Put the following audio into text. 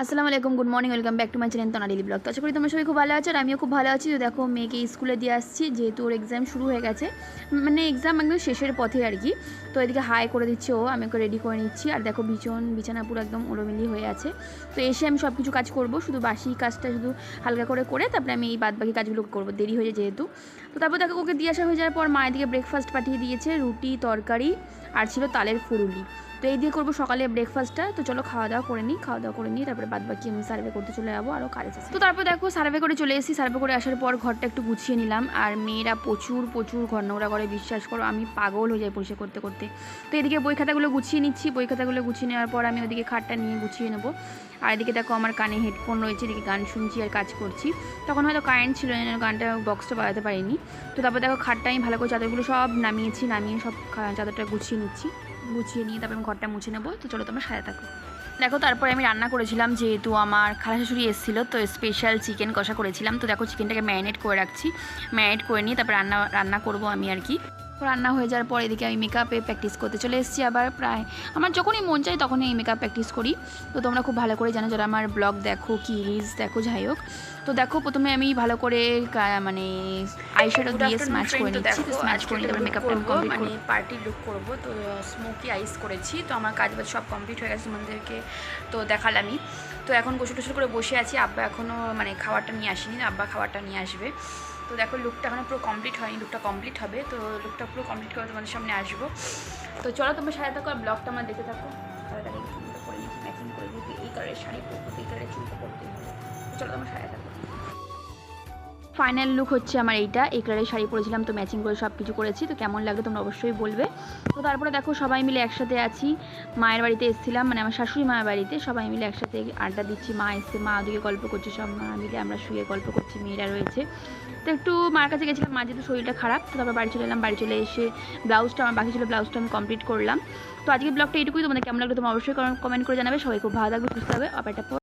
আসসালামু আলাইকুম good morning welcome back to my channel Tana daily blog তো আশা করি তোমরা সবাই খুব ভালো আছো আর আমিও খুব ভালো আছি। তো দেখো, মেয়েকে স্কুলে দিয়ে আসছি, যেহেতু ওর এক্সাম শুরু হয়ে গেছে। মানে এক্সাম একদম শেষের পথে আর কি। তো এদিকে হাই করে দিচ্ছে ও, আমি ওকে রেডি করে নিচ্ছি। আর দেখো বিছন বিছানা পুরো একদম ওলোমিলি হয়ে আছে। তো এসে আমি সব কিছু কাজ করব, শুধু বাসি কাজটা শুধু হালকা করে করে, তারপরে আমি এই বাদ বাকি কাজগুলো করব, দেরি হয়ে যেহেতু। তো তারপর দেখো ওকে দিয়ে আসা হয়ে যাওয়ার পর মায়ের দিকে ব্রেকফাস্ট পাঠিয়ে দিয়েছে, রুটি, তরকারি আর ছিল তালের ফুরুলি। তো এই দিয়ে করব সকালে ব্রেকফাস্টটা তো চলো খাওয়া দাওয়া করে নিই, খাওয়া দাওয়া করে নিই তারপরে বাদ বাকি আমি সার্ভে করতে চলে যাব আরও কাজ আছে। তো তারপর দেখো সার্ভে করে চলে এসেছি। সার্ভে করে আসার পর ঘরটা একটু গুছিয়ে নিলাম। আর মেয়েরা প্রচুর প্রচুর ঘর নোংরা করে, বিশ্বাস করো, আমি পাগল হয়ে যাই পরিষ্কার করতে করতে। তো এদিকে বই খাতাগুলো গুছিয়ে নিচ্ছি। বই খাতাগুলো গুছিয়ে নেওয়ার পর আমি ওদিকে খাটটা নিয়ে গুছিয়ে নেব। আর এদিকে দেখো আমার কানে হেডফোন রয়েছে, এদিকে গান শুনছি আর কাজ করছি। তখন হয়তো কারেন্ট ছিল না, গানটা বক্সটা বাজাতে পারিনি। তো তারপর দেখো খাটটা আমি ভালো করে চাদরগুলো সব নামিয়েছি, নামিয়ে সব চাদরটা গুছিয়ে নিচ্ছি। গুছিয়ে নিয়ে তারপর আমি ঘরটা মুছে নেব। তো চলো তোমরা সাথে থাকো। দেখো তারপরে আমি রান্না করেছিলাম, যেহেতু আমার খালা শাশুড়ি এসেছিল, তো স্পেশাল চিকেন কষা করেছিলাম। তো দেখো চিকেনটাকে ম্যারিনেট করে রাখছি। ম্যারিনেট করে নিয়ে তারপর রান্না রান্না করব আমি আর কি। রান্না হয়ে যাওয়ার পর এদিকে আমি মেকআপে প্র্যাকটিস করতে চলে এসেছি আবার প্রায় আমার যখনই মন চাই তখনই এই মেকআপ প্র্যাকটিস করি। তো তোমরা খুব ভালো করে জানো যারা আমার ব্লগ দেখো কি রিলস দেখো যাই হোক। তো দেখো প্রথমে আমি ভালো করে মানে আইশ্যাডো দিয়ে স্ম্যাচ করে নিচ্ছি। তো স্ম্যাচ করে তারপর মেকআপটা আমি কমপ্লিট মানে পার্টি লুক করব তো স্মোকি আইস করেছি। তো আমার কাজ বাজ সব কমপ্লিট হয়ে গেছে তোমাদেরকে তো দেখালামই। তো এখন গোসল টোসল করে বসে আছি আব্বা এখনও মানে খাবারটা নিয়ে আসেনি আব্বা খাবারটা নিয়ে আসবে। তো দেখো লুকটা এখনও পুরো কমপ্লিট হয়নি লুকটা কমপ্লিট হবে। তো লুকটা পুরো কমপ্লিট করে তোমাদের সামনে আসব। তো চলো, তোমার সাথে থাকো আর ব্লগটা আমার দেখে থাকো। তাহলে করে নিচ্ছি ম্যাচিং করে দিচ্ছি এই কালারের শাড়ি পরবো, এই কালারের চুলটা পরতে চলো, তোমার সাথে থাকো। ফাইনাল লুক হচ্ছে আমার এইটা। এই কালারের শাড়ি পরেছিলাম, তো ম্যাচিং করে সব কিছু করেছি, তো কেমন লাগল তোমরা অবশ্যই বলবে। তো তারপরে দেখো, সবাই মিলে একসাথে আছি। মায়ের বাড়িতে এসেছিলাম মানে আমার শাশুড়ি মায়ের বাড়িতে। সবাই মিলে একসাথে আড্ডা দিচ্ছি, মা এসছে, মা ওদিকে গল্প করছে, সব মা মিলে আমরা শুয়ে গল্প করছি, মেয়েরা রয়েছে। তো একটু মার কাছে গেছিলাম মা যেহেতু শরীরটা খারাপ, তো তারপর বাড়ি চলে এলাম, বাড়ি চলে এসে ব্লাউজটা, আমার বাকি ছিল ব্লাউজটা আমি কমপ্লিট করলাম। তো আজকে ব্লগটা এটুকুই তোমাদের কেমন লাগল তোমরা অবশ্যই কমেন্ট করে জানাবে, সবাই খুব ভালো থাকবে, সুস্থ হবে আবার একটা